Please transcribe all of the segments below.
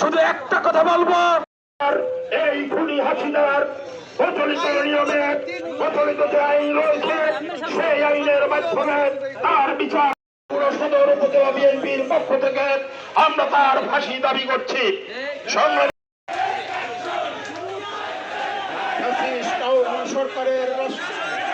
শুধু একটা কথা বলব। এই খুনি হাসিনার প্রচলিত নিয়মে প্রচলিত যে আইন রয়েছে সেই আইনের মাধ্যমে তার বিচার পুরো সদর উপজেলা বিএনপির পক্ষ থেকে আমরা তার ফাঁসি দাবি করছি। সরকারের রাষ্ট্র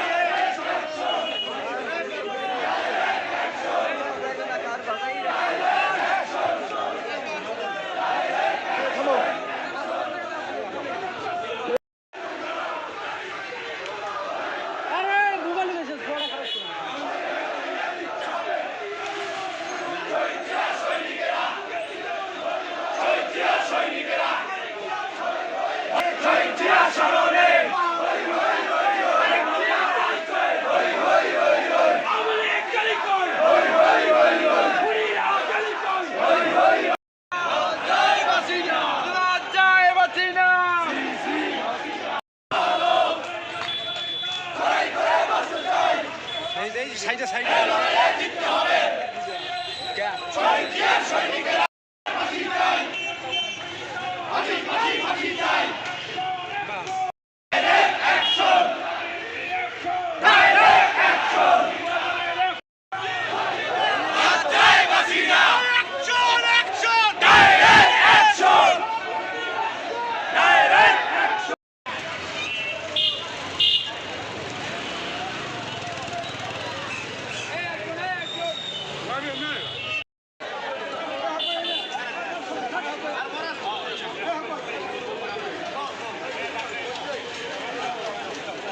সাইডে সাইডে।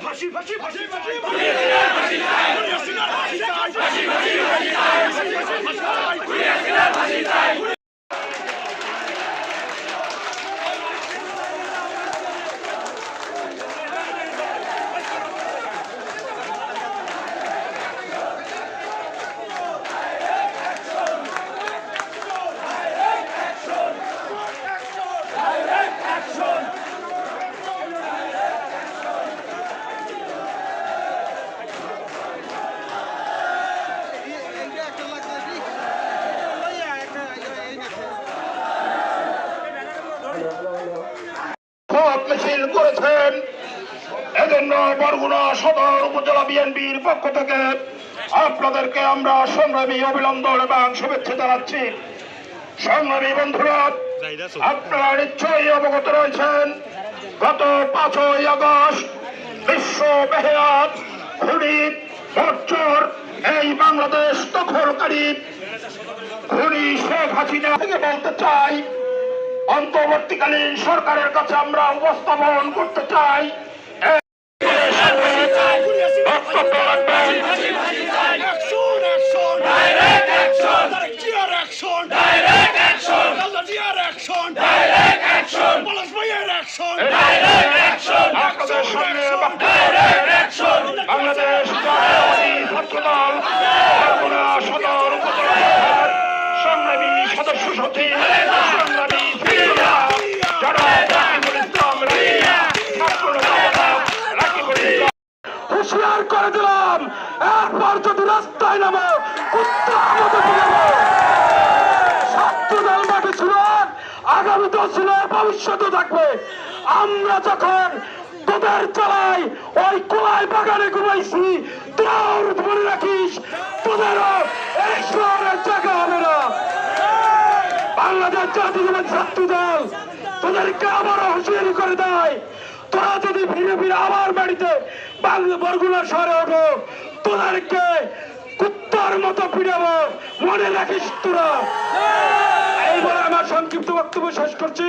ফাঁসি ফাঁসি ফাঁসি ফাঁসি ক্ষোভ করেছেন। এজন্য বরগুনা সদর উপজেলা বিএনপির পক্ষ থেকে আপনাদেরকে আমরা সংগ্রামী অভিনন্দন এবং শুভেচ্ছা জানাচ্ছি। সংগ্রামী বন্ধুরা, আপনারা নিশ্চয়ই অবগত রয়েছেন, গত পাঁচই আগস্ট বিশ্ব বেহেয়াত খুনি বর্চর এই বাংলাদেশ দখলকারী খুনি শেখ হাসিনা। থেকে বলতে চাই অন্তর্বর্তীকালীন সরকারের কাছে আমরা উপস্থাপন করতে চাই বাংলাদেশ ছাত্রদল করে দিলাম। এরপর যদি রাস্তায় নামো আগামীতেও ছিল ভবিষ্যতে থাকবে। আমরা যখন তোদের চালাই ওই কোলাই বাগানে ঘুমাইছি, তোর মনে রাখিস, তোদেরও এই শহরের জায়গা হবে না। বাংলাদেশ জাতীয় ছাত্র দল তোদেরকে আবারও হুঁশিয়ারি করে দেয় তোরা যদি ফিরে ফিরে আমার বাড়িতে বাংলা বরগুনা ওঠো, তোদেরকে কুত্তার মতো পিড়াবো মনে রাখিস তোরা। এইবার আমার সংক্ষিপ্ত বক্তব্য শেষ করছি।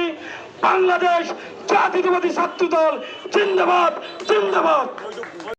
বাংলাদেশ জাতীয়তাবাদী ছাত্র দল জিন্দাবাদ জিন্দাবাদ।